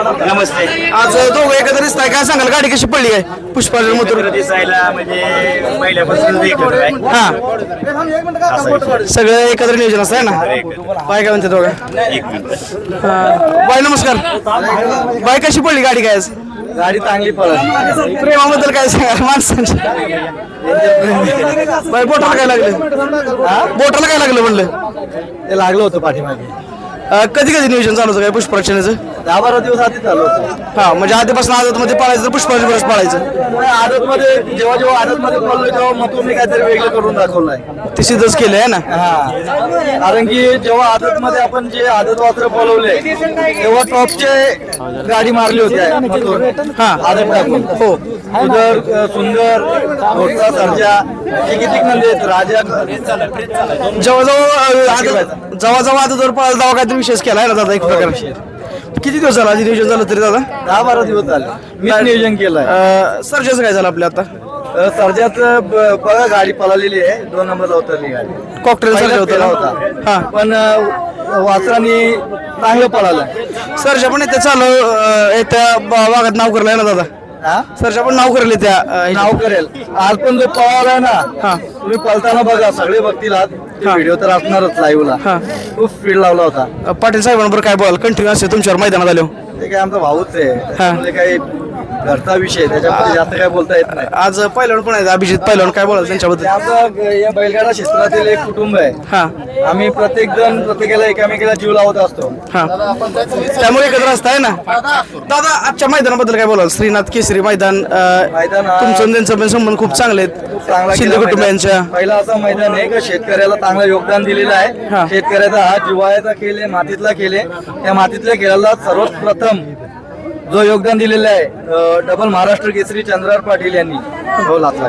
नमस्ते. आज दोघं एकत्र दिसताय. काय सांगाल? गाडी कशी पडली आहे? एकत्र दिसायला म्हणजे पहिल्यापासून एकत्र आहे. हा. सगळं एकत्र नियोजन असतं आहे ना? बाय काय म्हणते दोघं? एक मिनिट. हा. बाय नमस्कार. बाय कशी पडली गाडी काय आज? गाडी चांगली पळत प्रेमाबद्दल काय सांगाल? माणसांच्या. बाय बोटाला काय लागलं? बोटाला काय लागलं म्हणलं? ते लागलं होतं पाठीमागे. अं, कधी कधी नियोजन चालू होतं काय पुष्परक्षणाचं? दहा बारा दिवस आधी चालू होतं. हा म्हणजे आधीपासून आदत मध्ये पाळायचं तर पुष्पाची बरंच पाळायचं. आदत मध्ये जेव्हा जेव्हा आदत मध्ये पडलोय तेव्हा मग तुम्ही काहीतरी वेगळं करून दाखवलंय. ते सिद्धच केलं आहे ना? हा. कारण की जेव्हा आदत मध्ये आपण जे आदत वात्र पळवले तेव्हा टॉपचे गाडी मारली होती मथुर. हा. आदत टाकून. हो. सुंदर सुंदर मोठा सर्जा हे किती नंदी आहेत राजा जेव्हा जेव्हा आदत- जेव्हा आदतवर पळायला तेव्हा काहीतरी विशेष केला आहे ना दादा एक प्रकारे किती दिवस झाला आधी नियोजन झालं तरी दादा? दहा बारा दिवस झाले. मी नियोजन केलंय. अं, सर्जाचं काय झालं आपल्या आता? सर्जात बघा गाडी पळालेली आहे. दोन नंबरला उतरली गाडी. कॉकटेल सर्जा पहिला होता फेरा? होता. हा. पण अ, वासराने चांगलं पळालं. सर्जा पण येत्या चालू अं, येत्या ब- भागात नाव करलंय ना दादा. हा? सर्जा पण नाव करले त्या अं, नाव करेल. आज पण जो पळाला ना हा. तुम्ही पळताना बघा सगळे बघतील आज. हा. व्हिडिओ तर असणारच लाईव्हला हा. खूप स्पीड लावला होता. पाटील साहेबांबरोबर काय बोलाल कंटिन्यू असे तुमच्यावर मैदानात आलो ते काय आमचा भाऊच आहे. काही घरचा विषय आहे, त्याच्यामध्ये जास्त काय बोलता येत नाही. आज पहिलवान पण आहेत अभिजित पहिलवान काय बोलाल त्यांच्याबद्दल? आमचं या बैलगाडा क्षेत्रातील एक कुटुंब आहे. हा. आम्ही प्रत्येक जण प्रत्येकाला एकामेकाला जीव लावत असतो. हा. त्यामुळे एकत्र असताय ना? दादा आजच्या मैदानाबद्दल काय बोलाल? श्रीनाथ केसरी मैदान अं, मैदान हा- तुमचं आणि त्यांचं पण संबंध खूप चांगले खूप चांगला आहेत शिंदे केला मैदान. पहिला असं मैदान आहे का? शेतकऱ्याला चांगलं योगदान दिलेलं हा. आहे शेतकऱ्याचा हा जिवाळ्याचा खेळ आहे मातीतला खेळ आहे त्या मातीतल्या खेळाला सर्वात प्रथम जो योगदान दिलेलं आहे डबल महाराष्ट्र केसरी चंद्रार पाटील यांनी. हो लाचला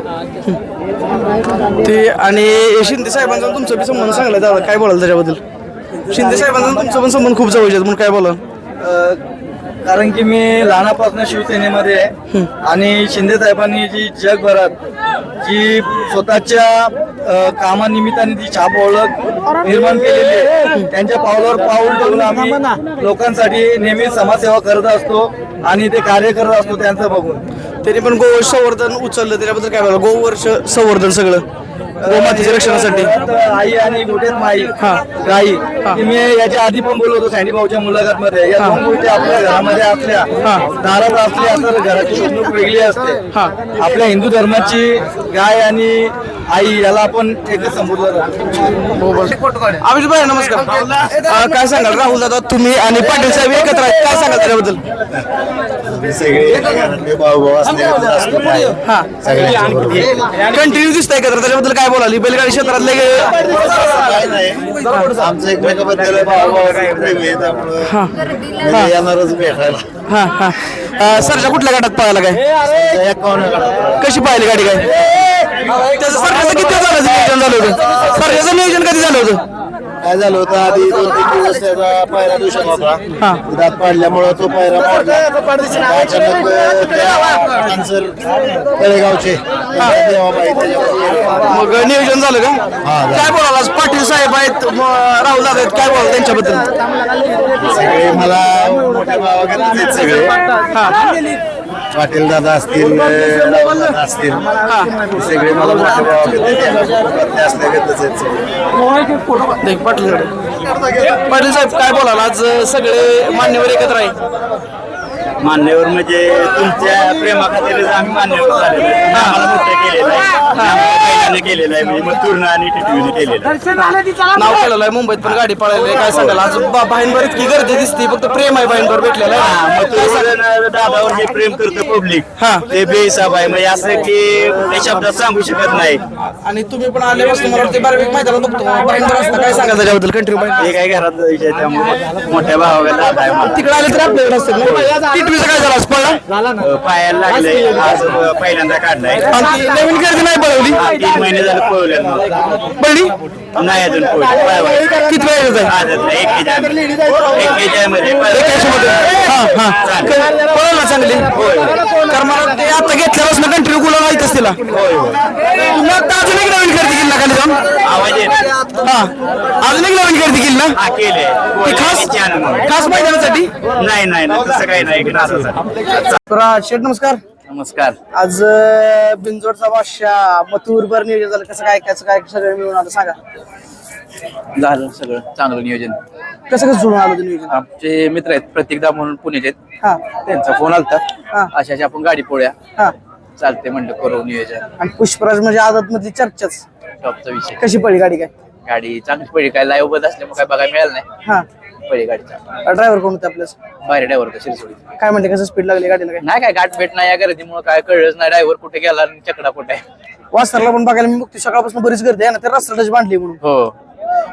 ते आणि शिंदे साहेबांचा तुमचं बी संबंध आहे दादा. काय बोलाल त्याच्याबद्दल? शिंदे साहेबांचा तुमचं पण संबंध खूप जवळचे म्हणून काय बोलाल? अ, कारण की मी लहानापासून शिवसेनेमध्ये आहे. आणि शिंदे साहेबांनी जी जगभरात जी स्वतःच्या कामानिमित्ताने जी छाप ओळख निर्माण केलेली आहे त्यांच्या पावलावर पाऊल ठेवून आम्ही लोकांसाठी नेहमी समाजसेवा करत असतो आणि ते कार्य करत असतो त्यांचं बघून. त्यांनी पण गो संवर्धन उचललं त्याच्याबद्दल काय बोलाल? गोवर्ष संवर्धन सगळं. गोमातेच्या रक्षणासाठी. आई आणि मोठ्यात माई हा. गाई की मी याच्या आधी पण बोललो होतो सँडी भाऊच्या मुलाखत मध्ये या दोन गोष्टी आपल्या घरामध्ये असल्या हा. दारात असल्या तर घराची शिकणूक वेगळी असते. हा. आपल्या हिंदू धर्माची गाय आणि आई याला आपण एकच संबोधलं जातं. अभिजित भाई नमस्कार. अं, काय सांगाल? राहुल दादा तुम्ही आणि पाटील साहेब एकत्र आहेत. काय सांगाल सगळे घरातले भाऊ भाऊ हा. कंटिन्यू दिसतंय एकत्र त्याच्याबद्दल काय बोलाल? ही बैलगाडी क्षेत्रातले काय नाही. आमचं एकमेकाबद्दल भाऊ भाऊ प्रेम आहे त्यामुळं म्हणजे येणारच भेटायला. हा हा. अं, सरच्या कुठल्या गटात पळायला काय? एकावन्न कशी पाहिली गाडी काय? त्याचं सरकारचं किती झालं नियोजन झालं होतं? सरकारचं नियोजन कधी झालं होतं? काय झालं होतं? आधी दोन तीन दिवस त्याचा पायरा दूषण हा. होता दात पाडल्यामुळं तो पायरा मोडला अचानक त्या कॅन्सर तळेगावचे. देवाबाई त्याच्यावर मग नियोजन झालं का? झालं. काय बोलाल? आज पाटील साहेब आहेत म, राहुल दादा आहेत. काय बोलाल त्यांच्याबद्दल? सगळे मला मोठे भाव वगैरे आहेत सगळे. पाटील दादा असतील दादा असतील हे. सगळे मला मोठे भाव असल्यागतच आहेत पाटील पाटील साहेब काय बोलाल? आज सगळे मान्यवर एकत्र आहे मान्यवर म्हणजे तुमच्या प्रेमाखातीरच आम्ही मान्यवर झालेलो आहे. आम्हाला मोठं केलेलं आहे. केलेलं आहे म्हणजे मथुरनं आणि टिटवीने केलेलं आहे. नाव केलेलं आहे मुंबईत पण गाडी पळायला. काय सांगाल? आज बा- बहीणभर इतकी गर्दी दिसते फक्त प्रेम आहे बहीणभर भेटलेलं हा, आहे मग तो दादावर जे प्रेम करतं पब्लिक हा. ते बेहिसाब आहे म्हणजे असं की शब्दात सांगू शकत नाही. आणि तुम्ही पण आले वस्तू मला वाटते बारवीक मैदानात बघतो. बहीणभर असतं काय सांगाल त्याच्याबद्दल? कंटिन्यू बहीण हे काय घरात विषय त्यामुळे मोठ्या भावाला दादा आहे मला. तिकडे आले तर आपल्याकडे असतील ना? टिटवीचं काय झालं आज? पळला? अ, पायाला लागले आज अ, पहिल्यांदा काढलाय. आणि ती नवीन गर्दी नाही पळवली? हा, तीन महिने झाले पळवल्या पडली? नाही अजून पळवली. किती वेळ हा हा. पळवला चांगली करमाळा ते आता घेतल्यापासून कंटिन्यू गुलाल माहितच तिला तुम्ही आता अजून एक नवीन खरेदी केली ना खाली जाऊन. हा. अजून एक नवीन खरेदी केली ना? हा केले. खास खास मैदानासाठी? नाही नाही नाही. तसं काही नाही. तर शेठ नमस्कार. नमस्कार. आज अं, बिंजोडचा बादशाह मथुरभर नियोजन झालं. कसं काय कसं काय सगळं मिळून आलं सांगा. झालं सगळं. चांगलं नियोजन. कसं कसं जुळून आलं ते नियोजन? आमचे मित्र आहेत प्रत्येकदा म्हणून पुण्याचे आहेत. हा. त्यांचा फोन आलता. हा. अशा अशा आपण गाडी पोळ्या. हा. चालते म्हणलं करू नियोजन. आणि पुष्पराज म्हणजे आदत मधली चर्चाच. टॉपचा विषय. कशी पडली गाडी काय? गाडी चांगली पडली. काय लाईव्ह बद असल्यामुळे काय बघायला मिळालं नाही. हा. पडली गाडी चांगली ड्रायव्हर कोण होते आपल्यास बाहेर ड्रायव्हर कशी काय म्हणते कसं स्पीड लागली गाडीला काय? नाही काय गाठ भेट नाही या गर्दीमुळे काय कळलंच नाही ड्रायव्हर कुठे गेला आणि चकडा कुठे आहे. वासरला पण बघायला मी बघतो सकाळपासून बरीच गर्दी आहे ना ते रस्त्याची बांधली म्हणून. हो.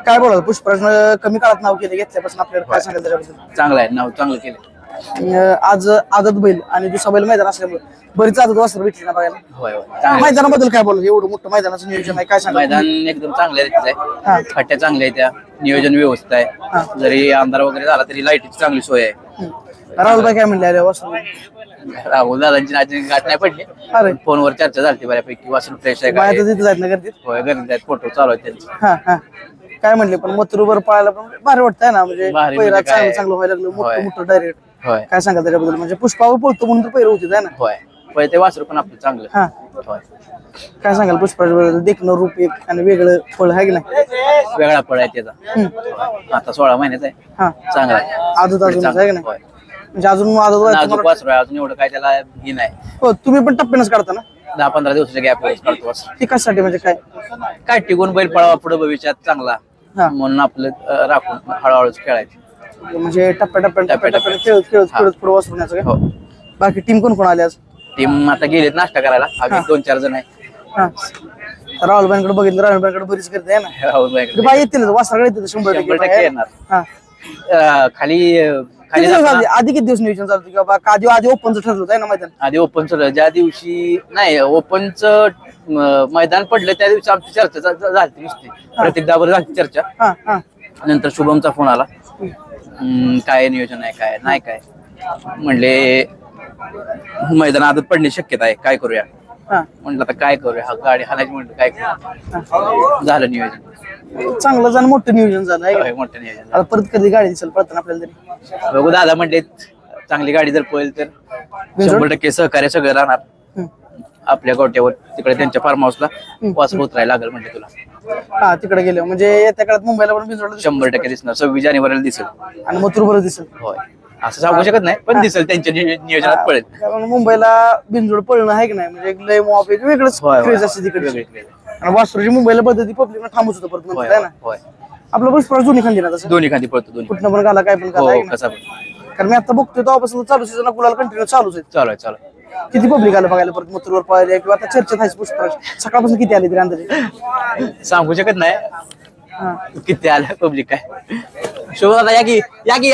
काय बोलाल पुष्पराज कमी काळात नाव केले घेतल्यापासून आपल्याला काय सांगाल त्याच्याबद्दल? चांगलं आहे नाव चांगलं केलं. आज आदत बैल आणि दुसरा बैल मैदान असल्यामुळे बरीच आदत वासर भेटली ना बघायला. होय होय. चांगलं मैदानाबद्दल काय बोलाल एवढं मोठं मैदानाचं नियोजन आहे काय सांगा मैदान एकदम चांगल्या रीतीचं हा. आहे खट्ट्या चांगल्या आहेत त्या. नियोजन व्यवस्थित हा. आहे जरी अंधार वगैरे झाला तरी लाईटीची चांगली सोय आहे. राहुल भाई काय म्हणले अरे वासर? राहुल दादांची अजून गाठ नाही पडली. अरे. फोनवर चर्चा झाली बऱ्यापैकी. वासून फ्रेश आहे बाया काय तर तिथे जात ना गर्दीत? होय गर्दीत आहेत. फोटो चालू आहेत त्यांचे. हा हा. काय म्हणले? पण मथुरवर पळायला पण भारी वाटतंय ना म्हणजे भारी पहिला म्हणजे काय- चांगलं चांगलं व्हायला लागलं. मोठं होय. मोठं डायरेक्ट होय. काय सांगा त्याच्याबद्दल? म्हणजे पुष्पावर पळतो म्हणून तर पहिलं होते ना? होय. पहिले ते वासरू पण आपलं चांगलं. हा. होय. काय सांगाल पुष्पराजबद्दल देखणं रूप एक आणि वेगळं फळ आहे की नाही? वेगळा फळ आहे त्याचा. हम्म. आता सोळा महिन्याचा आहे. हा. चांगला आहे. आदत अजून आहे की नाही? होय. म्हणजे अजून आदत नाजूक वासरू आहे. अजून एवढं काय त्याला हे नाही. हो तुम्ही पण टप्प्यानंच काढता ना? दहा पंधरा दिवसाच्या गॅप काढतो वासरू. ते कशासाठी म्हणजे काय? काय टिकून बैल पळावा पुढे भविष्यात चांगला. हा. म्हणून आपलं अं, राखून हळूहळूच खेळायचं. म्हणजे टप्प्या टप्प्या खेळत खेळत. खेळत पुढे काय? हो. बाकी टीम कोण कोण आली आज? टीम आता गेलेत नाश्ता करायला. आम्ही. दोन चार जण आहे. हा. राहुल बाईंकडे बघितलं राहुल बाईंकडे बरीच आहे ना? राहुल. ते बाई येतील वासराकडे येतील शंभर शंभर टक्के. येणार. हा. अं, खाली खाली किती दिवस जाताना- आधी आधी किती दिवस नियोजन चालतं? की बाबा का आधी आधी ओपनचं ठरलं होतं ना मैदान? आधी ओपनचं ज्या दिवशी नाही ओपनचं मैदान पडलं त्या दिवशी आमची चर्चा झा- झा- झाली नुसती. प्रत्येकदावर झाली चर्चा. हा हा. नंतर शुभमचा फोन आला. हम्म, काय नियोजन आहे काय नाही काय. म्हणले मैदान आदत पडण्याची शक्यता आहे काय करूया? हा. म्हटलं आता काय करूया? हा गाडी हाणायची म्हटलं काय करूया? झालं नियोजन. चांगलं जाणं मोठं नियोजन झालं आहे का? होय, मोठं नियोजन आता परत कधी गाडी दिसेल पळताना आपल्याला तरी? बघू दादा म्हणले चांगली गाडी जर पळेल तर शंभर टक्के सहकार्य सगळं राहणार. आपल्या गोट्यावर तिकडे त्यांच्या फार्म हाऊसला वासर उतरायला लागेल म्हणजे तुला. हा तिकडे गेले. म्हणजे येत्या काळात मुंबईला पण दिसेल. शंभर टक्के दिसणार. सव्वीस जानेवारीला दिसेल. आणि मथुर बरं दिसेल. होय. असं सांगू शकत नाही पण दिसेल. त्यांच्या नियो- नियोजनात पडेल कारण मुंबईला बिनजोड पळणं आहे की नाही? म्हणजे एक लय मॉप एक वेगळंच होय, होय. क्रेज असते तिकडे वेगळी. आणि वासरूची मुंबईला पद्धती पब्लिक थांबूच होतं परत होय नंतर ना? होय. आपलं बस परत दोन्ही खांदी ना तसं? दोन्ही खांदी पळतो दोन्ही कुठनं पण घाला काय पण घाला हो आहे की नाही? कसा पण. कारण मी आता बघतोय तेव्हापासून चालू सीझन गुलाल कंटिन्यू चालूच आहे. चालू आहे चालू आहे. किती पब्लिक आलं बघायला परत मथुरवर पळाले किंवा आता चर्चेत आहे पुष्पराज? सकाळपासून किती आली तरी अंदाजे? सांगू शकत नाही. हा. किती आलं पब्लिक काय? शोभा दादा या की या की.